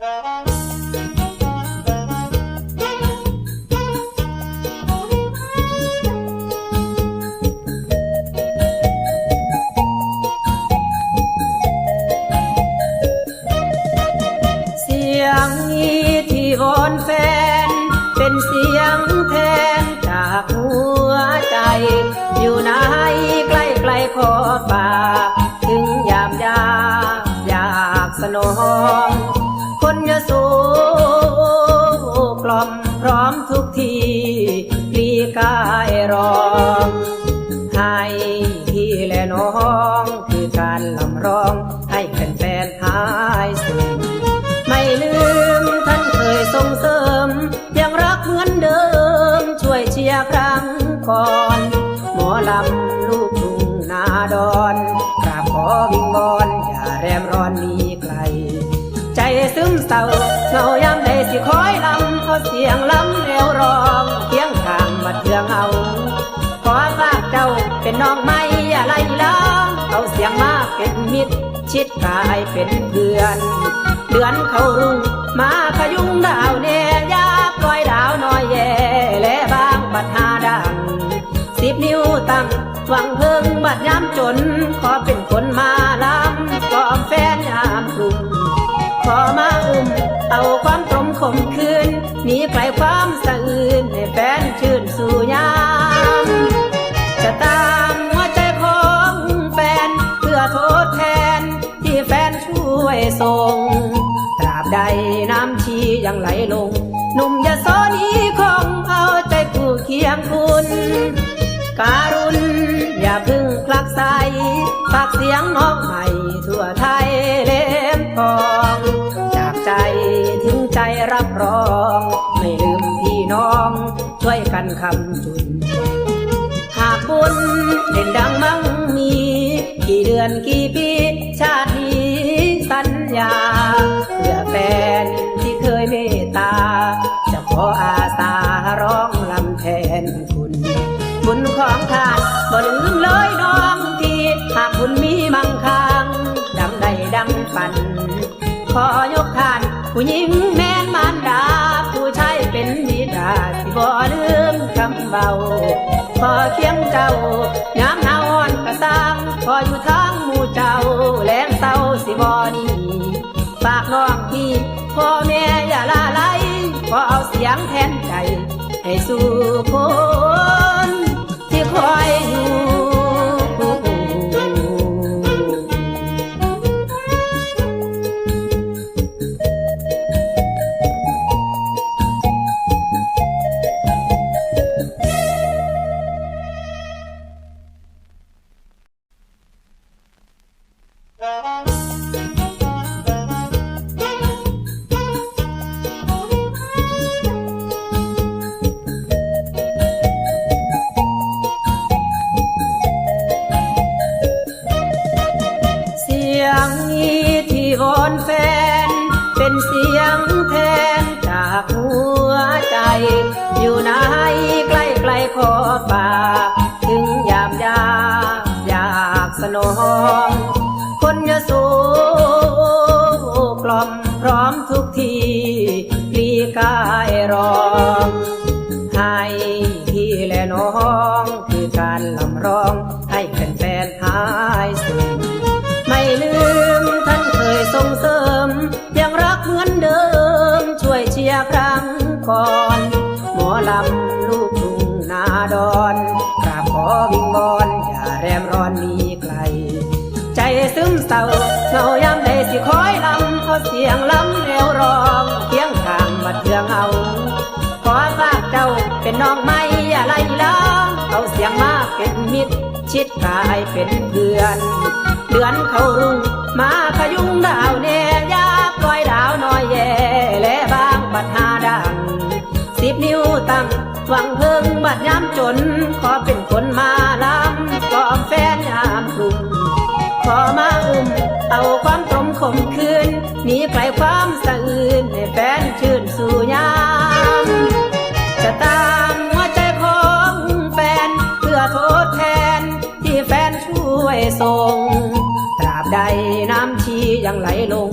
เสียงนี้ที่วอนแฟน เป็นเสียงแทนจากหัวใจ อยู่ไหนใกล้ใกล้ๆขอฝากถึงยามยากอยากสนอง รองให้พี่และน้องคือการลำร้อง ให้แฟนๆหายสูงไม่ลืมท่านเคยส่งเสริม ยังรักเหมือนเดิม ช่วยเชียร์ครั้งก่อน หมอลำลูกทุ่งนาดอนกราบขอวิงวอนอย่าแรมร้อนมีไกล ใจซึมเศร้าเงายามใดสิคอยลำเอาเสียงลำแล้วร้อง มิตร ชิดกายเป็นเพื่อน เดือนเขารุ่งมาขยุงดาวเนยาปล่อยดาวน้อยแย่และบางบัดหาดังสิบนิ้วตั้งหวังเพิ่งบัดยามจน ขอเป็นคนมาลำกอมแฟนยามกลุ่มขอมาอุ้มเอาความตรมขมคืนหนีไกลความสะอื่นให้แฟนชื่นสู่ยา ช่วยส่งตราบใดน้ำชียังไหลลง หนุ่มยโสนี้คงเอาใจคู่เคียงคุณ การุณอย่าพึ่งคลักใสฝากเสียงน้องใหม่ทั่วไทยเล่มทอง จากใจถึงใจรับรอง ไม่ลืมพี่น้อง ช่วยกันคำจุน หากบุญเด่นดังมั่งมี กี่เดือนกี่ปีชา ญาเพื่อแฟนที่เคยเมตตา จะขออาสาร้องลำแทนคุณ บุญของท่านบ่ลืมเลยน้องทีหากบุญมีมั่งคังดังใดดังฝัน ขอยกทาน ผู้หญิงแม่นมารดา ผู้ชายเป็นบิดาสิบ่ลืมคำเบา ขอเคียงเจ้ายามหนาวอ่อนกระซังขออยู่ ขอเอาเสียงแทนใจให้สู่คน ยงนี้ที่วอนแฟน เป็นเสียงแทนจากหัวใจ อยู่ไหนใกล้ใกล้ๆขอฝากถึงยามยากอยากสนอง คนยโสกล่อมพร้อมทุกทีปลีกายรองให้พี่และน้อง คือการลำร้องให้แฟนๆหาย ลูกทุ่งนาดอนกราบขอวิงวอนอย่าแรมร้อนมีไกล ใจซึมเศร้าเงายามใดสิคอยลำเอาเสียงลำแล้วร้องเคียงข้างบัดเทืองเอาขอฝากเจ้าเป็นน้องไม่อะไรล้างเอาเสียงมาเป็นมิตร ชิดกายเป็นเพื่อน เดือนเขารุ่งมาขยุงดาวเนยาปล่อยดาวน้อยแย่และบางบัดหาดังสิบนิ้วตั้ง หวังเพิ่งบัดยามจน ขอเป็นคนมาลำกอแฟนยามกลุ่มขอมาอุ้มเอาความตรมขมคืนหนีไกลความสะอื่นให้แฟนชื่นสู่ยามจะตามหัวใจของแฟนเพื่อทดแทนที่แฟนช่วยส่งตราบใดน้ำชียังไหลลง